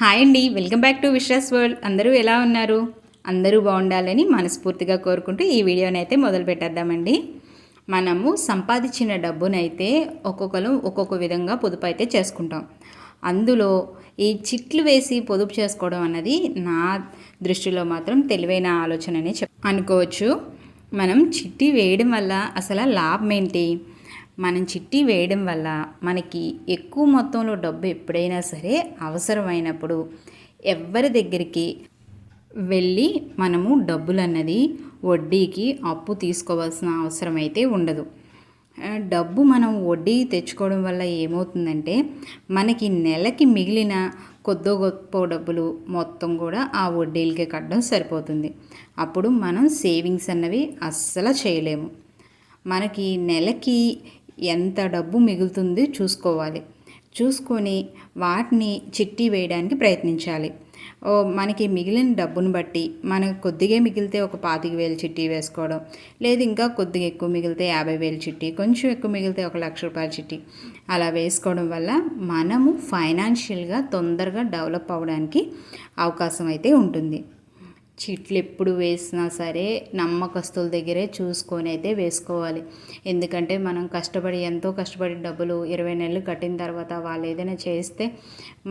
Hi అండి welcome back to Vishwas world. అందరూ ఎలా ఉన్నారు? అందరూ బాగుండాలని మనస్ఫూర్తిగా కోరుకుంటూ ఈ వీడియోని అయితే మొదలు పెట్టేద్దామండి. మనము సంపాదించిన డబ్బునైతే ఒక్కొక్కరు ఒక్కొక్క విధంగా పొదుపు అయితే చేసుకుంటాం. అందులో ఈ చిట్లు వేసి పొదుపు చేసుకోవడం అన్నది నా దృష్టిలో మాత్రం తెలివైన ఆలోచనని చెప్ అనుకోవచ్చు. మనం చిట్టి వేయడం వల్ల అసలు లాభం ఏంటి? మనం చిట్టి వేయడం వల్ల మనకి ఎక్కువ మొత్తంలో డబ్బు ఎప్పుడైనా సరే అవసరమైనప్పుడు ఎవరి దగ్గరికి వెళ్ళి మనము డబ్బులు అన్నది వడ్డీకి అప్పు తీసుకోవాల్సిన అవసరం అయితే ఉండదు. డబ్బు మనం వడ్డీ తెచ్చుకోవడం వల్ల ఏమవుతుందంటే మనకి నెలకి మిగిలిన కొద్దో గొప్ప డబ్బులు మొత్తం కూడా ఆ వడ్డీలకే కట్టడం సరిపోతుంది. అప్పుడు మనం సేవింగ్స్ అన్నవి అస్సలు చేయలేము. మనకి నెలకి ఎంత డబ్బు మిగులుతుంది చూసుకోవాలి. చూసుకొని వాటిని చిట్టి వేయడానికి ప్రయత్నించాలి. ఓ మనకి మిగిలిన డబ్బును బట్టి మనకు కొద్దిగా మిగిలితే ఒక పాతిక వేలు చిట్టి వేసుకోవడం లేదు ఇంకా కొద్దిగా ఎక్కువ మిగిలితే యాభై వేలు చిట్టి కొంచెం ఎక్కువ మిగిలితే ఒక లక్ష రూపాయల చిట్టి అలా వేసుకోవడం వల్ల మనము ఫైనాన్షియల్గా తొందరగా డెవలప్ అవ్వడానికి అవకాశం అయితే ఉంటుంది. చిట్లు ఎప్పుడు వేసినా సరే నమ్మకస్తుల దగ్గరే చూసుకొని అయితే వేసుకోవాలి. ఎందుకంటే మనం కష్టపడి ఎంతో కష్టపడి డబ్బులు ఇరవై నెలలు కట్టిన తర్వాత వాళ్ళు ఏదైనా చేస్తే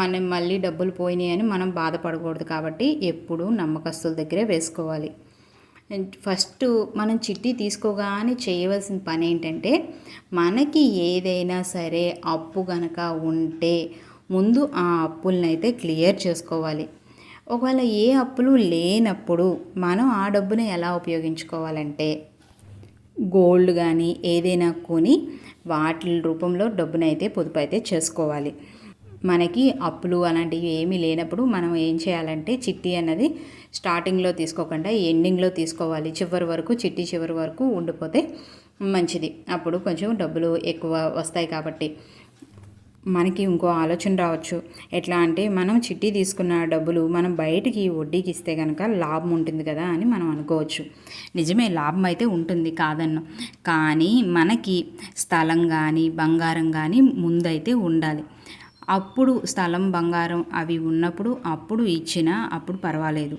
మనం మళ్ళీ డబ్బులు పోయినాయి అని మనం బాధపడకూడదు కాబట్టి ఎప్పుడు నమ్మకస్తుల దగ్గరే వేసుకోవాలి. ఫస్ట్ మనం చిట్టి తీసుకోగానే చేయవలసిన పని ఏంటంటే మనకి ఏదైనా సరే అప్పు గనక ఉంటే ముందు ఆ అప్పులనైతే క్లియర్ చేసుకోవాలి. ఒకవేళ ఏ అప్పులు లేనప్పుడు మనం ఆ డబ్బుని ఎలా ఉపయోగించుకోవాలంటే గోల్డ్ కానీ ఏదైనా కొని వాటి రూపంలో డబ్బునైతే పొదుపు అయితే చేసుకోవాలి. మనకి అప్పులు అలాంటివి ఏమీ లేనప్పుడు మనం ఏం చేయాలంటే చిట్టి అన్నది స్టార్టింగ్లో తీసుకోకుండా ఎండింగ్లో తీసుకోవాలి. చివరి వరకు చిట్టి చివరి వరకు ఉండిపోతే మంచిది. అప్పుడు కొంచెం డబ్బులు ఎక్కువ వస్తాయి కాబట్టి. మనకి ఇంకో ఆలోచన రావచ్చు. ఎట్లా అంటే మనం చిట్టి తీసుకున్న డబ్బులు మనం బయటికి వడ్డీకి ఇస్తే కనుక లాభం ఉంటుంది కదా అని మనం అనుకోవచ్చు. నిజమే లాభం అయితే ఉంటుంది కాదన్ను. కానీ మనకి స్థలం కానీ బంగారం కానీ ముందైతే ఉండాలి. అప్పుడు స్థలం బంగారం అవి ఉన్నప్పుడు అప్పుడు ఇచ్చినా అప్పుడు పర్వాలేదు.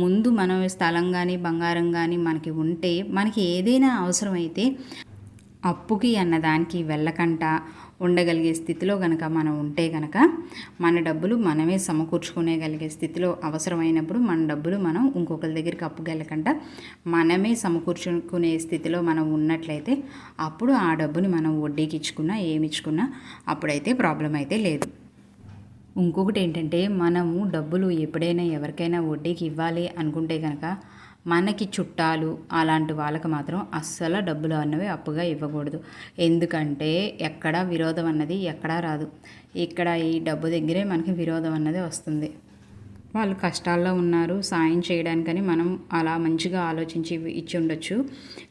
ముందు మనం స్థలం కానీ బంగారం కానీ మనకి ఉంటే మనకి ఏదైనా అవసరమైతే అప్పుకి అన్నదానికి వెళ్ళకుండా ఉండగలిగే స్థితిలో గనక మనం ఉంటే గనక మన డబ్బులు మనమే సమకూర్చుకునేగలిగే స్థితిలో అవసరమైనప్పుడు మన డబ్బులు మనం ఇంకొకరి దగ్గరికి అప్పుకి వెళ్ళకుండా మనమే సమకూర్చుకునే స్థితిలో మనం ఉన్నట్లయితే అప్పుడు ఆ డబ్బుని మనం వడ్డీకి ఇచ్చుకున్నా ఏమి ఇచ్చుకున్నా అప్పుడైతే ప్రాబ్లం అయితే లేదు. ఇంకొకటి ఏంటంటే మనము డబ్బులు ఎప్పుడైనా ఎవరికైనా వడ్డీకి ఇవ్వాలి అనుకుంటే కనుక మనకి చుట్టాలు అలాంటి వాళ్ళకి మాత్రం అస్సలు డబ్బులు అన్నవి అప్పుగా ఇవ్వకూడదు. ఎందుకంటే ఎక్కడ విరోధం అన్నది ఎక్కడా రాదు. ఇక్కడ ఈ డబ్బు దగ్గరే మనకి విరోధం అన్నది వస్తుంది. వాళ్ళు కష్టాల్లో ఉన్నారు. సాయం చేయడానికని మనం అలా మంచిగా ఆలోచించి ఇచ్చి ఉండొచ్చు.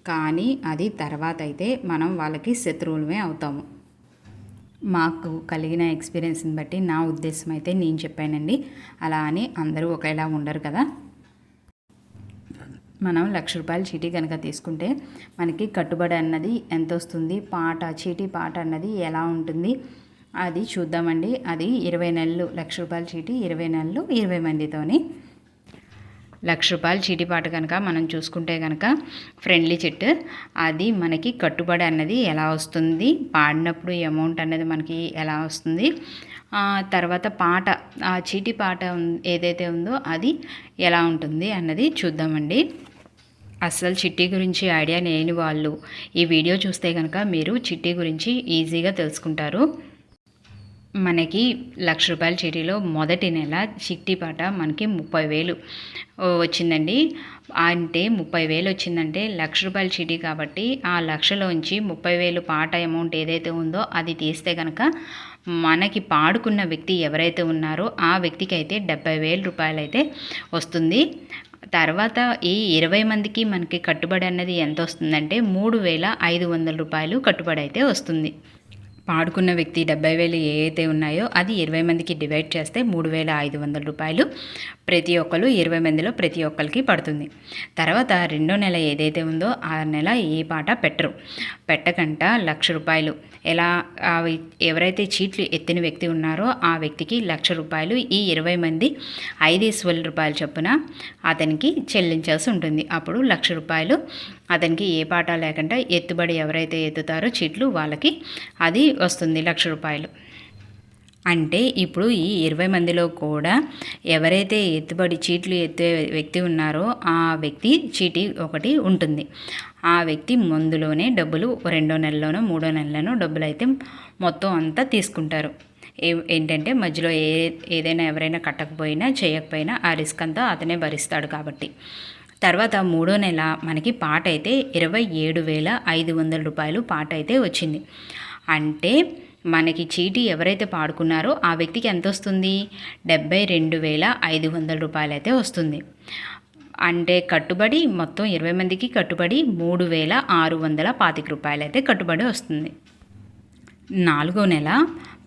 కానీ అది తర్వాత అయితే మనం వాళ్ళకి శత్రువులమే అవుతాము. మాకు కలిగిన ఎక్స్పీరియన్స్ని బట్టి నా ఉద్దేశం అయితే నేను చెప్పానండి. అలా అని అందరూ ఒకేలా ఉండరు కదా. మనం లక్ష రూపాయల చీటీ కనుక తీసుకుంటే మనకి కట్టుబడి అన్నది ఎంత వస్తుంది పాట చీటీ పాట అన్నది ఎలా ఉంటుంది? అది చూద్దామండి. అది ఇరవై నెలలు లక్ష రూపాయల చీటీ ఇరవై నెలలు ఇరవై మందితోని. లక్ష రూపాయలు చీటిపాటు కనుక మనం చూసుకుంటే కనుక ఫ్రెండ్లీ చెట్టు అది మనకి కట్టుబడి అన్నది ఎలా వస్తుంది పాడినప్పుడు అమౌంట్ అన్నది మనకి ఎలా వస్తుంది తర్వాత పాట ఆ చీటీ పాట ఏదైతే ఉందో అది ఎలా ఉంటుంది అన్నది చూద్దామండి. అస్సలు చిట్టి గురించి ఐడియా లేని వాళ్ళు ఈ వీడియో చూస్తే కనుక మీరు చిట్టి గురించి ఈజీగా తెలుసుకుంటారు. మనకి లక్ష రూపాయల చీటీలో మొదటి నెల చిట్టి పాట మనకి ముప్పై వేలు వచ్చిందండి. అంటే ముప్పై వేలు వచ్చిందంటే లక్ష రూపాయల చీటీ కాబట్టి ఆ లక్షలోంచి ముప్పై వేలు పాట అమౌంట్ ఏదైతే ఉందో అది తీస్తే కనుక మనకి పాడుకున్న వ్యక్తి ఎవరైతే ఉన్నారో ఆ వ్యక్తికి అయితే డెబ్బై వేల రూపాయలు అయితే వస్తుంది. తర్వాత ఈ ఇరవై మందికి మనకి కట్టుబడి అన్నది ఎంత వస్తుందంటే మూడు వేల ఐదు వందల రూపాయలు కట్టుబడి అయితే వస్తుంది. పాడుకున్న వ్యక్తి డెబ్బై వేలు ఏ ఉన్నాయో అది ఇరవై మందికి డివైడ్ చేస్తే మూడు వేల ఐదు వందల రూపాయలు. ప్రతి ఒక్కరు ఇరవై మందిలో ప్రతి ఒక్కరికి పడుతుంది. తర్వాత రెండో నెల ఏదైతే ఉందో ఆ నెల ఏ పాట పెట్టరు. పెట్టకంట లక్ష రూపాయలు. ఎలా అవి ఎవరైతే చీట్లు ఎత్తిన వ్యక్తి ఉన్నారో ఆ వ్యక్తికి లక్ష రూపాయలు. ఈ ఇరవై మంది ఐదేసి వేల రూపాయల చొప్పున అతనికి చెల్లించాల్సి ఉంటుంది. అప్పుడు లక్ష రూపాయలు. అతనికి ఏ పాట లేకుండా ఎత్తుబడి ఎవరైతే ఎత్తుతారో చీట్లు వాళ్ళకి అది వస్తుంది లక్ష రూపాయలు. అంటే ఇప్పుడు ఈ ఇరవై మందిలో కూడా ఎవరైతే ఎత్తుబడి చీట్లు ఎత్తే వ్యక్తి ఉన్నారో ఆ వ్యక్తి చీటీ ఒకటి ఉంటుంది. ఆ వ్యక్తి ముందులోనే డబ్బులు రెండో నెలలోనో మూడో నెలలోనో డబ్బులు అయితే మొత్తం అంతా తీసుకుంటారు. ఏ ఏంటంటే మధ్యలో ఏ ఏదైనా ఎవరైనా కట్టకపోయినా చేయకపోయినా ఆ రిస్క్ అంతా అతనే భరిస్తాడు కాబట్టి. తర్వాత మూడో నెల మనకి పాట అయితే ఇరవై ఏడు వేల ఐదు వందల రూపాయలు పాట అయితే వచ్చింది. అంటే మనకి చీటీ ఎవరైతే పాడుకున్నారో ఆ వ్యక్తికి ఎంత వస్తుంది డెబ్బై రెండు వేల ఐదు వందల రూపాయలు అయితే వస్తుంది. అంటే కట్టుబడి మొత్తం ఇరవై మందికి కట్టుబడి మూడు వేల ఆరు వందల పాతిక రూపాయలు అయితే కట్టుబడి వస్తుంది. నాలుగో నెల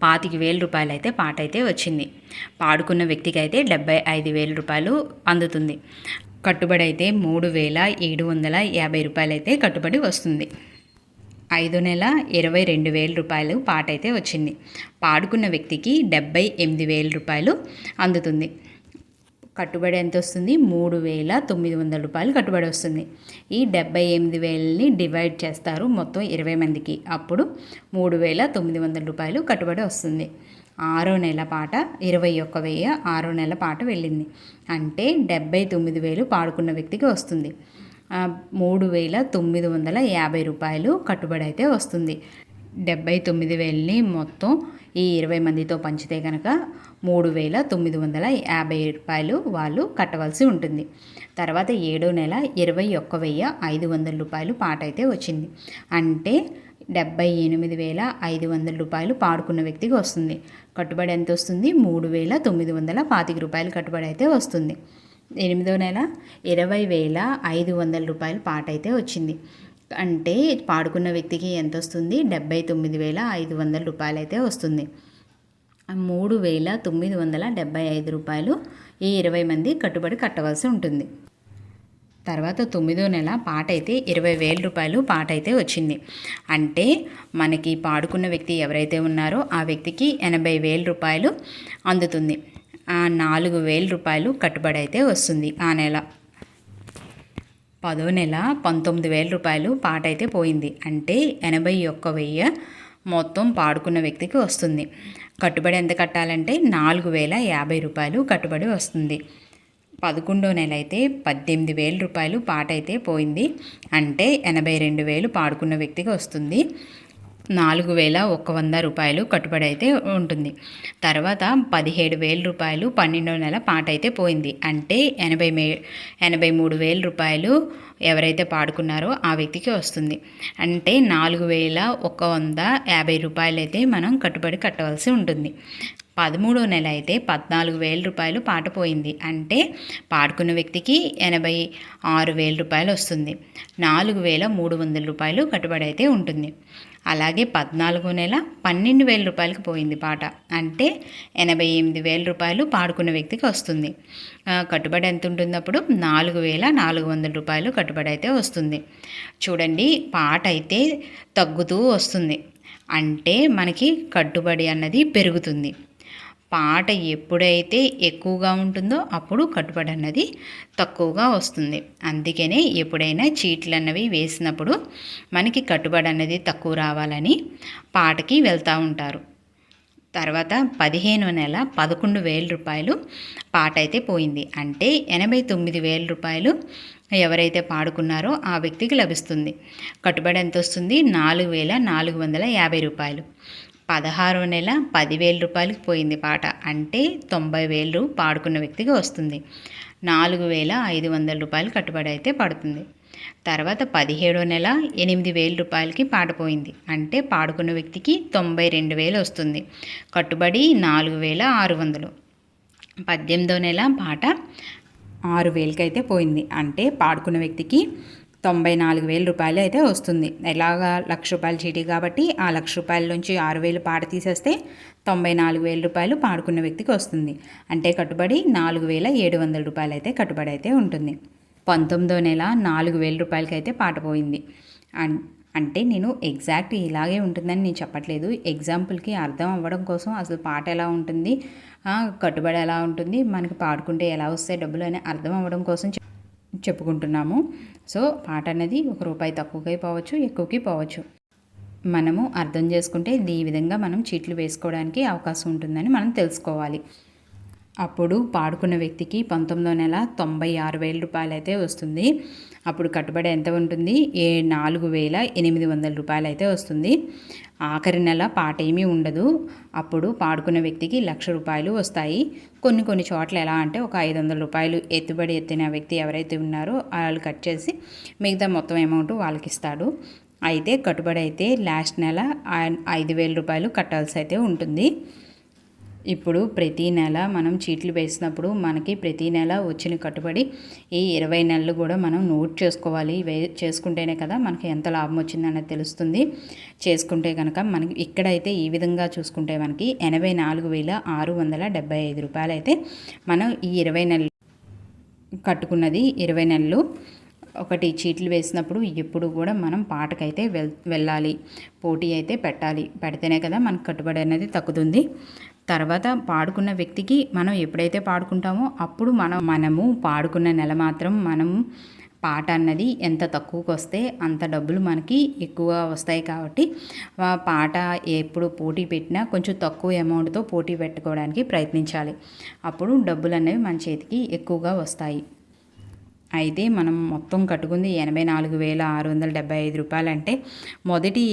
పాతిక వేల రూపాయలు అయితే పాట అయితే వచ్చింది. పాడుకున్న వ్యక్తికి అయితే డెబ్బై ఐదు వేల రూపాయలు అందుతుంది. కట్టుబడి అయితే మూడు వేల ఏడు వందల యాభై రూపాయలు అయితే కట్టుబడి వస్తుంది. ఐదు నెల ఇరవై రెండు వేల రూపాయలు పాట అయితే వచ్చింది. పాడుకున్న వ్యక్తికి డెబ్బై ఎనిమిది వేల రూపాయలు అందుతుంది. కట్టుబడి ఎంత వస్తుంది? మూడు వేల తొమ్మిది వందల రూపాయలు కట్టుబడి వస్తుంది. ఈ డెబ్బై ఎనిమిది వేలని డివైడ్ చేస్తారు మొత్తం ఇరవై మందికి. అప్పుడు మూడు వేల తొమ్మిది వందల రూపాయలు కట్టుబడి వస్తుంది. ఆరో నెల పాట ఇరవై ఒక్క వెయ్యి ఆరో నెల పాట వెళ్ళింది. అంటే డెబ్బై తొమ్మిది వేలు పాడుకున్న వ్యక్తికి వస్తుంది. మూడు వేల తొమ్మిది వందల యాభై రూపాయలు కట్టుబడి అయితే వస్తుంది. డెబ్బై తొమ్మిది వేలని మొత్తం ఈ ఇరవై మందితో పంచితే కనుక మూడు వేల తొమ్మిది వందల యాభై రూపాయలు వాళ్ళు కట్టవలసి ఉంటుంది. తర్వాత ఏడో నెల ఇరవై ఒక్క వెయ్యి ఐదు వందల రూపాయలు పాట అయితే వచ్చింది. అంటే డెబ్బై ఎనిమిది వేల ఐదు వందల రూపాయలు పాడుకున్న వ్యక్తికి వస్తుంది. కట్టుబడి ఎంత వస్తుంది? మూడు వేల తొమ్మిది వందల పాతిక రూపాయలు కట్టుబడి అయితే వస్తుంది. ఎనిమిదో నెల ఇరవై వేల ఐదు వందల రూపాయలు పాట అయితే వచ్చింది. అంటే పాడుకున్న వ్యక్తికి ఎంత వస్తుంది డెబ్బై తొమ్మిది వేల ఐదు వందల రూపాయలు అయితే వస్తుంది. మూడు వేల తొమ్మిది వందల డెబ్బై ఐదు రూపాయలు ఈ ఇరవై మంది కట్టుబడి కట్టవలసి ఉంటుంది. తర్వాత తొమ్మిదో నెల పాట అయితే ఇరవై వేల రూపాయలు పాట అయితే వచ్చింది. అంటే మనకి పాడుకున్న వ్యక్తి ఎవరైతే ఉన్నారో ఆ వ్యక్తికి ఎనభై వేల రూపాయలు అందుతుంది. నాలుగు వేల రూపాయలు కట్టుబడి అయితే వస్తుంది ఆ నెల. పదో నెల పంతొమ్మిది వేల రూపాయలు పాట అయితే పోయింది. అంటే ఎనభై ఒక్క వెయ్యి మొత్తం పాడుకున్న వ్యక్తికి వస్తుంది. కట్టుబడి ఎంత కట్టాలంటే నాలుగు వేల యాభై రూపాయలు కట్టుబడి వస్తుంది. పదకొండో నెల అయితే పద్దెనిమిది వేల రూపాయలు పాట అయితే పోయింది. అంటే ఎనభై రెండు వేలు పాడుకున్న వ్యక్తికి వస్తుంది. నాలుగు వేల ఒక వంద రూపాయలు కట్టుబడి అయితే ఉంటుంది. తర్వాత పదిహేడు వేల రూపాయలు పన్నెండో నెల పాట అయితే పోయింది. అంటే ఎనభై మే ఎనభై మూడు వేల రూపాయలు ఎవరైతే పాడుకున్నారో ఆ వ్యక్తికి వస్తుంది. అంటే నాలుగు వేల ఒక వంద యాభై రూపాయలు అయితే మనం కట్టుబడి కట్టవలసి ఉంటుంది. పదమూడో నెల అయితే పద్నాలుగు వేల రూపాయలు పాట పోయింది. అంటే పాడుకున్న వ్యక్తికి ఎనభై ఆరు వేల రూపాయలు వస్తుంది. నాలుగు వేల మూడు వందల రూపాయలు కట్టుబడి అయితే ఉంటుంది. అలాగే పద్నాలుగో నెల పన్నెండు వేల రూపాయలకి పోయింది పాట. అంటే ఎనభై ఎనిమిది వేల రూపాయలు పాడుకున్న వ్యక్తికి వస్తుంది. కట్టుబడి ఎంత ఉంటుంది అప్పుడు నాలుగు వేల నాలుగు వందల రూపాయలు కట్టుబడి అయితే వస్తుంది. చూడండి పాట అయితే తగ్గుతూ వస్తుంది. అంటే మనకి కట్టుబడి అన్నది పెరుగుతుంది. పాట ఎప్పుడైతే ఎక్కువగా ఉంటుందో అప్పుడు కట్టుబడి అన్నది తక్కువగా వస్తుంది. అందుకనే ఎప్పుడైనా చీట్లు అన్నవి వేసినప్పుడు మనకి కట్టుబడి అన్నది తక్కువ రావాలని పాటకి వెళ్తూ ఉంటారు. తర్వాత పదిహేను నెల పదకొండు వేల రూపాయలు పాట అయితే పోయింది. అంటే ఎనభై తొమ్మిది వేల రూపాయలు ఎవరైతే పాడుకున్నారో ఆ వ్యక్తికి లభిస్తుంది. కట్టుబడి ఎంత వస్తుంది? నాలుగు వేల నాలుగు వందల యాభై రూపాయలు. పదహారో నెల పదివేల రూపాయలకి పోయింది పాట. అంటే తొంభై వేలు పాడుకున్న వ్యక్తికి వస్తుంది. నాలుగు వేల ఐదు వందల రూపాయలు కట్టుబడి అయితే పడుతుంది. తర్వాత పదిహేడో నెల ఎనిమిది వేల రూపాయలకి పాట పోయింది. అంటే పాడుకున్న వ్యక్తికి తొంభై రెండు వేలు వస్తుంది. కట్టుబడి నాలుగు వేల ఆరు వందలు. పద్దెనిమిదో నెల పాట ఆరు వేలకైతే పోయింది. అంటే పాడుకున్న వ్యక్తికి తొంభై నాలుగు వేల రూపాయలు అయితే వస్తుంది. ఎలాగా లక్ష రూపాయల చీటీ కాబట్టి ఆ లక్ష రూపాయల నుంచి ఆరు వేలు పాట తీసేస్తే తొంభై నాలుగు వేల రూపాయలు పాడుకున్న వ్యక్తికి వస్తుంది. అంటే కట్టుబడి నాలుగు వేల ఏడు వందల రూపాయలు అయితే కట్టుబడి అయితే ఉంటుంది. పంతొమ్మిదో నెల నాలుగు వేల రూపాయలకి అయితే పాట పోయింది. అంటే నేను ఎగ్జాక్ట్ ఇలాగే ఉంటుందని నేను చెప్పట్లేదు. ఎగ్జాంపుల్కి అర్థం అవ్వడం కోసం అసలు పాట ఎలా ఉంటుంది కట్టుబడి ఎలా ఉంటుంది మనకి పాడుకుంటే ఎలా వస్తాయి డబ్బులు అని అర్థం అవ్వడం కోసం చెప్పుకుంటున్నాము. సో పాట అనేది ఒక రూపాయి తక్కువకి పోవచ్చు ఎక్కువకి పోవచ్చు. మనము అర్థం చేసుకుంటే ఈ విధంగా మనం చీట్లు వేసుకోవడానికి అవకాశం ఉంటుందని మనం తెలుసుకోవాలి. అప్పుడు పాడుకున్న వ్యక్తికి పంతొమ్మిదో నెల తొంభై ఆరు వేల రూపాయలు అయితే వస్తుంది. అప్పుడు కట్టుబడి ఎంత ఉంటుంది? ఏ నాలుగు వేల ఎనిమిది వందల రూపాయలు అయితే వస్తుంది. ఆఖరి నెల పాట ఏమీ ఉండదు. అప్పుడు పాడుకున్న వ్యక్తికి లక్ష రూపాయలు వస్తాయి. కొన్ని కొన్ని చోట్ల ఎలా అంటే ఒక ఐదు వందల రూపాయలు ఎత్తుబడి ఎత్తిన వ్యక్తి ఎవరైతే ఉన్నారో వాళ్ళు కట్ చేసి మిగతా మొత్తం అమౌంట్ వాళ్ళకి ఇస్తాడు అయితే కట్టుబడి అయితే లాస్ట్ నెల ఐదు వేల రూపాయలు కట్టాల్సి అయితే ఉంటుంది. ఇప్పుడు ప్రతి నెల మనం చీట్లు వేసినప్పుడు మనకి ప్రతి నెల వచ్చిన కట్టుబడి ఈ ఇరవై నెలలు కూడా మనం నోట్ చేసుకోవాలి. వే చేసుకుంటేనే కదా మనకి ఎంత లాభం వచ్చిందనేది తెలుస్తుంది. చేసుకుంటే కనుక మనకి ఇక్కడైతే ఈ విధంగా చూసుకుంటే మనకి ఎనభై నాలుగు వేల ఆరు వందల డెబ్బై ఐదు రూపాయలు అయితే మనం ఈ ఇరవై నెలలు కట్టుకున్నది ఇరవై నెలలు ఒకటి చీట్లు వేసినప్పుడు ఎప్పుడు కూడా మనం పాటకైతే వెల్ వెళ్ళాలి. పోటీ అయితే పెట్టాలి. పెడితేనే కదా మనకు కట్టుబడి అనేది తగ్గుతుంది. తర్వాత పాడుకున్న వ్యక్తికి మనం ఎప్పుడైతే పాడుకుంటామో అప్పుడు మనం మనము పాడుకున్న నెల మాత్రం మనం పాట అన్నది ఎంత తక్కువకు వస్తే అంత డబ్బులు మనకి ఎక్కువ వస్తాయి కాబట్టి పాట ఎప్పుడు పోటీ పెట్టినా కొంచెం తక్కువ అమౌంట్తో పోటీ పెట్టుకోవడానికి ప్రయత్నించాలి. అప్పుడు డబ్బులు అనేవి మన చేతికి ఎక్కువగా వస్తాయి. అయితే మనం మొత్తం కట్టుకుంది ఎనభై నాలుగు వేల ఆరు వందల డెబ్బై ఐదు రూపాయలు అంటే మొదటి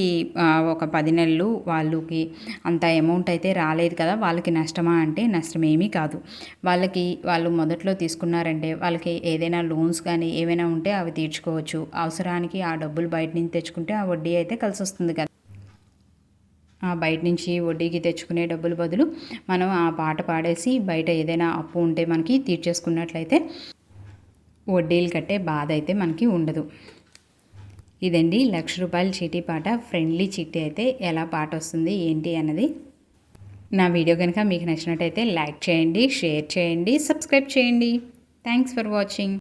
ఒక పది నెలలు వాళ్ళకి అంత అమౌంట్ అయితే రాలేదు కదా వాళ్ళకి నష్టమా అంటే నష్టం ఏమీ కాదు. వాళ్ళకి వాళ్ళు మొదట్లో తీసుకున్నారంటే వాళ్ళకి ఏదైనా లోన్స్ కానీ ఏమైనా ఉంటే అవి తీర్చుకోవచ్చు. అవసరానికి ఆ డబ్బులు బయట నుంచి తెచ్చుకుంటే ఆ వడ్డీ అయితే కలిసి వస్తుంది కదా బయట నుంచి వడ్డీకి తెచ్చుకునే డబ్బులు బదులు మనం ఆ పాట పాడేసి బయట ఏదైనా అప్పు ఉంటే మనకి తీర్చేసుకున్నట్లయితే వడ్డీలు కట్టే బాధ అయితే మనకి ఉండదు. ఇదండి లక్ష రూపాయల చీటీ పాట. ఫ్రెండ్లీ చీటీ అయితే ఎలా పాట వస్తుంది ఏంటి అన్నది. నా వీడియో కనుక మీకు నచ్చినట్టయితే లైక్ చేయండి షేర్ చేయండి సబ్స్క్రైబ్ చేయండి. Thanks for watching.